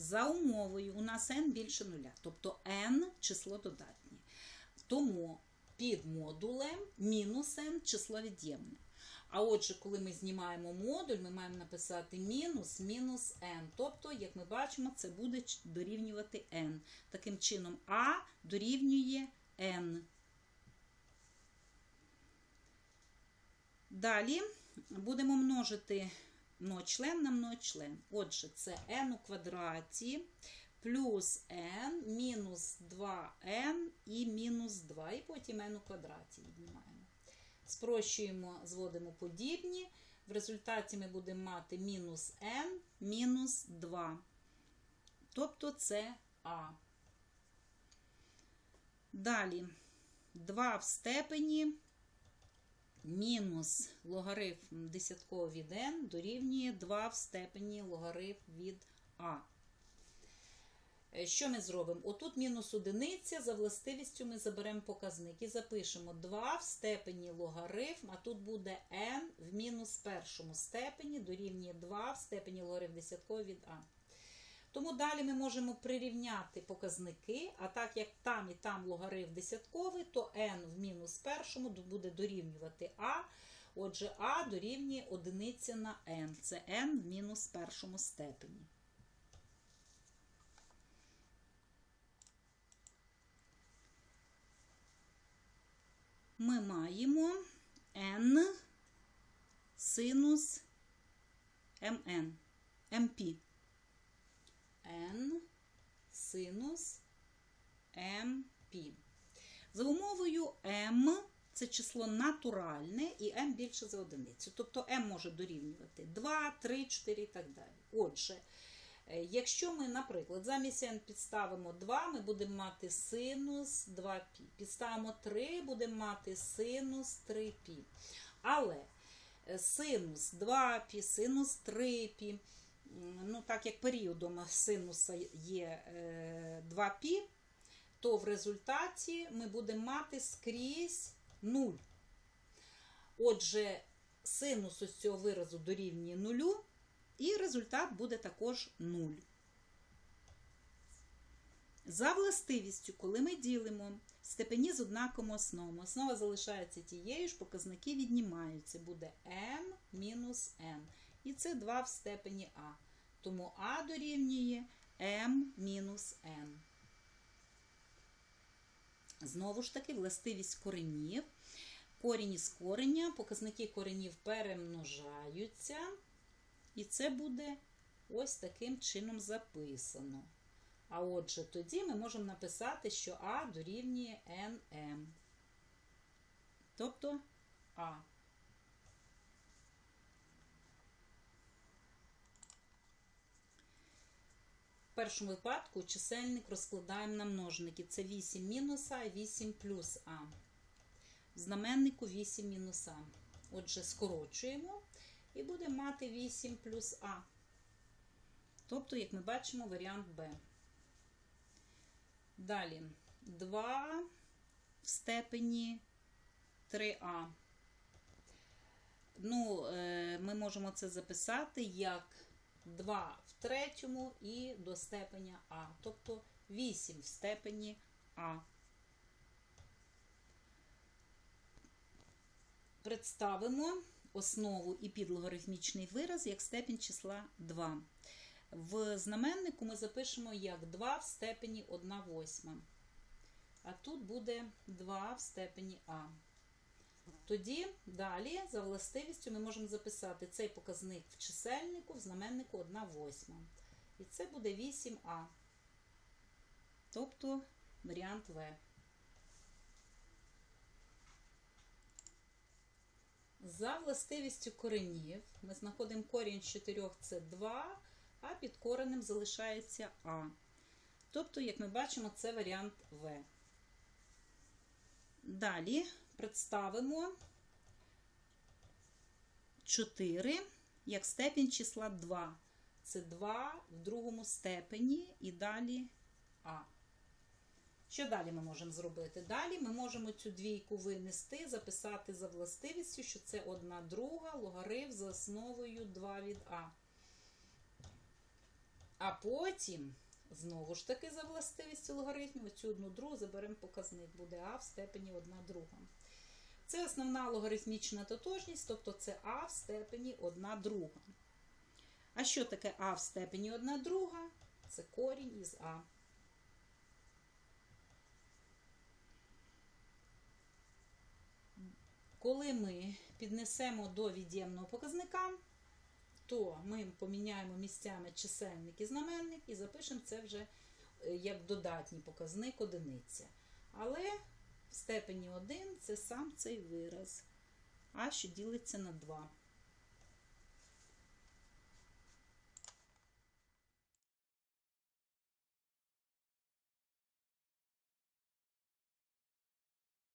За умовою у нас n більше нуля, тобто n число додатнє. Тому під модулем мінус n число від'ємне. А отже, коли ми знімаємо модуль, ми маємо написати мінус мінус n. Тобто, як ми бачимо, це буде дорівнювати n. Таким чином, a дорівнює n. Далі будемо множити многочлен на многочлен. Отже, це n у квадраті плюс n мінус 2n і мінус 2. І потім n у квадраті віднімаємо. Спрощуємо, зводимо подібні. В результаті ми будемо мати мінус n мінус 2. Тобто це а. Далі 2 в степені мінус логарифм десяткового від n дорівнює 2 в степені логарифм від а. Е, Що ми зробимо? Отут мінус одиниця, за властивістю ми заберемо показник і запишемо 2 в степені логарифм, а тут буде n в мінус першому степені дорівнює 2 в степені логарифм десяткового від а. Тому далі ми можемо прирівняти показники, а так як там і там логарифм десятковий, то n в мінус першому буде дорівнювати а. Отже, а дорівнює одиниця на n. Це n в мінус першому степені. Ми маємо n синус mn, mp n синус mp. За умовою m це число натуральне і m більше за одиницю. Тобто m може дорівнювати 2, 3, 4 і так далі. Отже, е, якщо ми, наприклад, замість n підставимо 2, ми будемо мати синус 2π. Підставимо 3, будемо мати синус 3π. Але е, синус 2π, синус 3π, м, ну так як періодом синуса є е, 2π, то в результаті ми будемо мати скрізь 0. Отже, синус ось цього виразу дорівнює 0, і результат буде також 0. За властивістю, коли ми ділимо степені з однаковими основами, основа залишається тією ж, показники віднімаються. Буде m мінус n. І це 2 в степені а. Тому а дорівнює m мінус n. Знову ж таки, властивість коренів. Корінь із кореня, показники коренів перемножаються. І це буде ось таким чином записано. А отже, тоді ми можемо написати, що А дорівнює НМ. Тобто А. першому випадку чисельник розкладаємо на множники. Це 8 мінус А і 8 плюс А. В знаменнику 8 мінус А. Отже, скорочуємо і будемо мати 8 плюс А. Тобто, як ми бачимо, варіант Б. Далі 2 в степені 3А. Ну, е, ми можемо це записати як 2 в третьому і до степеня А. Тобто 8 в степені А. Представимо основу і підлогарифмічний вираз як степінь числа 2. В знаменнику ми запишемо як 2 в степені 1 восьма. А тут буде 2 в степені А. Тоді далі, за властивістю, ми можемо записати цей показник в чисельнику, в знаменнику 1 восьма. І це буде 8А. Тобто варіант В. За властивістю коренів ми знаходимо корінь з 4 це 2, а під коренем залишається А. Тобто, як ми бачимо, це варіант В. Далі представимо 4 як степінь числа 2. Це 2 в другому степені і далі А. Що далі ми можемо зробити? Далі ми можемо цю двійку винести, записати за властивістю, що це 1 друга логарифм за основою 2 від А. А потім, знову ж таки, за властивістю логарифмів, оцю одну другу заберемо показник. Буде а в степені 1 друга. Це основна логарифмічна тотожність, тобто це а в степені 1 друга. А що таке а в степені 1 друга? Це корінь із а. Коли ми піднесемо до від'ємного показника, то ми поміняємо місцями чисельник і знаменник і запишемо це вже е, як додатній показник одиниця. Але в степені 1 це сам цей вираз, а що ділиться на 2.